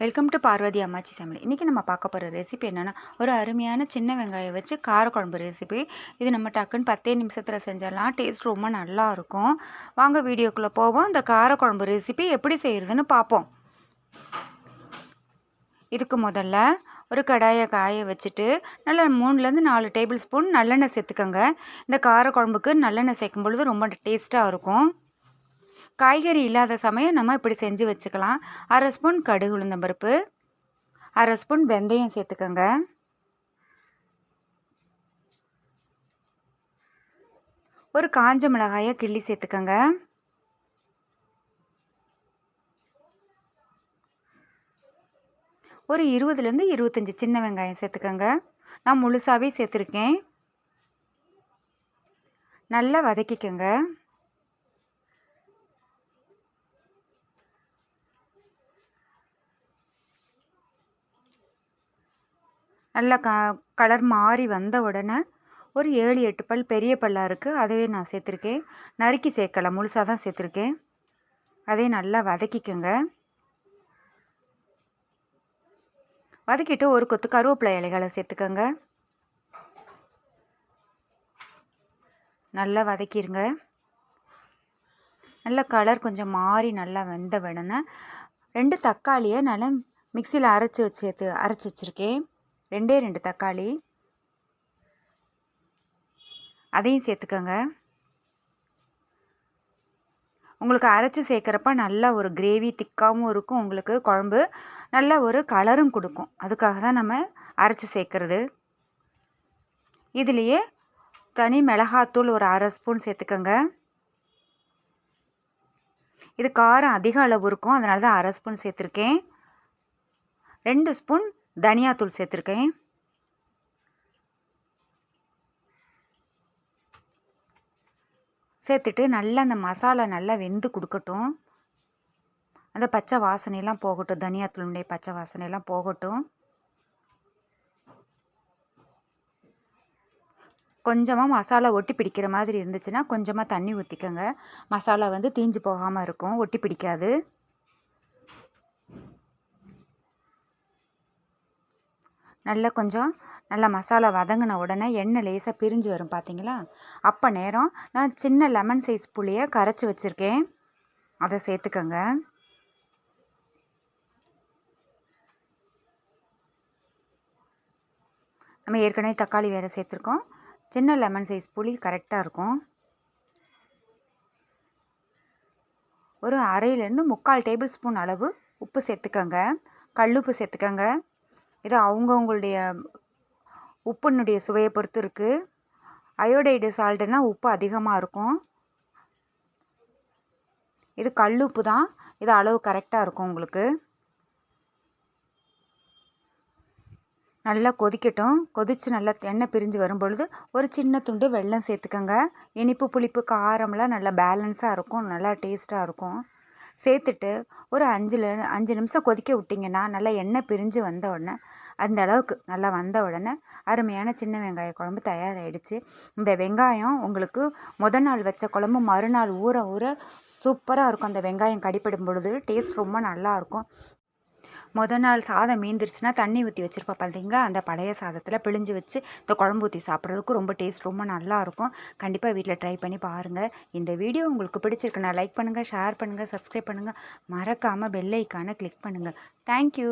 Welcome to Parvati அம்மாச்சி சமையல் இன்றைக்கி நம்ம பார்க்க போகிற ரெசிபி என்னென்னா ஒரு அருமையான சின்ன வெங்காயம் வச்சு காரக்குழம்பு ரெசிபி இது நம்ம டக்குன்னு பத்தே நிமிஷத்தில் செஞ்சிடலாம். டேஸ்ட் ரொம்ப நல்லா இருக்கும். வாங்க வீடியோக்குள்ளே போவோம். இந்த காரக்குழம்பு ரெசிபி எப்படி செய்கிறதுன்னு பார்ப்போம். இதுக்கு முதல்ல ஒரு கடாயை காய வச்சுட்டு நல்லா மூணுலேருந்து நாலு டேபிள் ஸ்பூன் நல்லெண்ணெய் சேர்த்துக்கோங்க. இந்த காரக்குழம்புக்கு நல்லெண்ணெய் சேர்க்கும் பொழுது ரொம்ப டேஸ்ட்டாக இருக்கும். காய்கறி இல்லாத சமயம் நம்ம இப்படி செஞ்சு வச்சுக்கலாம். அரை ஸ்பூன் கடுகு உளுந்தம்பருப்பு அரை ஸ்பூன் வெந்தயம் சேர்த்துக்கோங்க. ஒரு காஞ்ச மிளகாயை கிள்ளி சேர்த்துக்கோங்க. ஒரு இருபதுலேருந்து இருபத்தஞ்சி சின்ன வெங்காயம் சேர்த்துக்கோங்க. நான் முழுசாகவே சேர்த்துருக்கேன். நல்லா வதக்கிக்கோங்க. நல்லா க கலர் மாறி வந்த உடனே ஒரு ஏழு எட்டு பல் பெரிய பல்லாக இருக்குது அதையே நான் சேர்த்துருக்கேன். நறுக்கி சேர்க்கலை முழுசாக தான் சேர்த்துருக்கேன். அதையும் நல்லா வதக்கிக்கோங்க. வதக்கிட்டு ஒரு கொத்து கருவேப்பிலை இலைகளை சேர்த்துக்கோங்க. நல்லா வதக்கிடுங்க நல்லா கலர் கொஞ்சம் மாறி நல்லா வெந்த உடனே ரெண்டு தக்காளியை நல்லா மிக்சியில் அரைச்சி வச்சு சேர்த்து அரைச்சி வச்சுருக்கேன். ரெண்டே ரெண்டு தக்காளி. அதையும் சேர்த்துக்கோங்க. உங்களுக்கு அரைச்சி சேர்க்குறப்ப நல்லா ஒரு கிரேவி திக்காகவும் இருக்கும். உங்களுக்கு குழம்பு நல்ல ஒரு கலரும் கொடுக்கும். அதுக்காக தான் நம்ம அரைச்சி சேர்க்குறது. இதுலேயே தனி மிளகாத்தூள் ஒரு அரை ஸ்பூன் சேர்த்துக்கோங்க. இது காரம் அதிக அளவு இருக்கும். அதனால தான் அரை ஸ்பூன் சேர்த்துருக்கேன். ரெண்டு ஸ்பூன் தனியாத்தூள் சேர்த்துருக்கேன். சேர்த்துட்டு நல்லா அந்த மசாலா நல்லா வெந்து கொடுக்கட்டும். அந்த பச்சை வாசனையெல்லாம் போகட்டும். தனியாத்தூளுடைய பச்சை வாசனையெல்லாம் போகட்டும். கொஞ்சமாக மசாலா ஒட்டி பிடிக்கிற மாதிரி இருந்துச்சுன்னா கொஞ்சமாக தண்ணி ஊற்றிக்கோங்க மசாலா வந்து தீஞ்சு போகாமல் இருக்கும். ஒட்டி பிடிக்காது. நல்லா கொஞ்சம் நல்லா மசாலா வதங்கின உடனே எண்ணெய் லேசாக பிரிஞ்சு வரும் பார்த்தீங்களா அப்போ நேரம் நான் சின்ன லெமன் சைஸ் புளியை கரைச்சி வச்சுருக்கேன். அதை சேர்த்துக்கோங்க. நம்ம ஏற்கனவே தக்காளி வேறு சேர்த்துருக்கோம். சின்ன லெமன் சைஸ் புளி கரெக்டாக இருக்கும். ஒரு அரையிலேருந்து முக்கால் டேபிள் ஸ்பூன் அளவு உப்பு சேர்த்துக்கோங்க. கல்லுப்பு சேர்த்துக்கோங்க. இது அவங்கவுங்களுடைய உப்புனுடைய சுவையை பொறுத்து இருக்குது அயோடைடு சால்ட்டுனா உப்பு அதிகமாக இருக்கும். இது கல் உப்பு தான். இது அளவு கரெக்டாக இருக்கும் உங்களுக்கு. நல்லா கொதிக்கட்டும். கொதித்து நல்லா எண்ணெய் பிரிஞ்சு வரும் பொழுது ஒரு சின்ன துண்டு வெல்லம் சேர்த்துக்கோங்க. இனிப்பு புளிப்பு காரம்லாம் நல்லா பேலன்ஸாக இருக்கும். நல்லா டேஸ்ட்டாக இருக்கும். சேர்த்துட்டு ஒரு அஞ்சில் அஞ்சு நிமிஷம் கொதிக்க விட்டிங்கன்னா நல்லா எண்ணெய் பிரிஞ்சு வந்த உடனே அந்த அளவுக்கு நல்லா வந்த உடனே அருமையான சின்ன வெங்காய குழம்பு தயாராகிடுச்சு இந்த வெங்காயம் உங்களுக்கு முத நாள் வச்ச குழம்பு மறுநாள் ஊற ஊற சூப்பராக இருக்கும். அந்த வெங்காயம் கடிப்பிடும் பொழுது டேஸ்ட் ரொம்ப நல்லாயிருக்கும் மொதல் நாள் சாதம் மீந்துருச்சுன்னா தண்ணி ஊற்றி வச்சுருப்பா பார்த்தீங்களா அந்த பழைய சாதத்தில் பிழிஞ்சு வச்சு இந்த குழம்பு ஊற்றி சாப்பிட்றதுக்கு ரொம்ப டேஸ்ட் ரொம்ப நல்லாயிருக்கும் கண்டிப்பாக வீட்டில் ட்ரை பண்ணி பாருங்கள் இந்த வீடியோ உங்களுக்கு பிடிச்சிருக்குன்னா லைக் பண்ணுங்கள் ஷேர் பண்ணுங்கள் சப்ஸ்கிரைப் பண்ணுங்கள் மறக்காமல் பெல் ஐக்கானை கிளிக் பண்ணுங்கள் தேங்க்யூ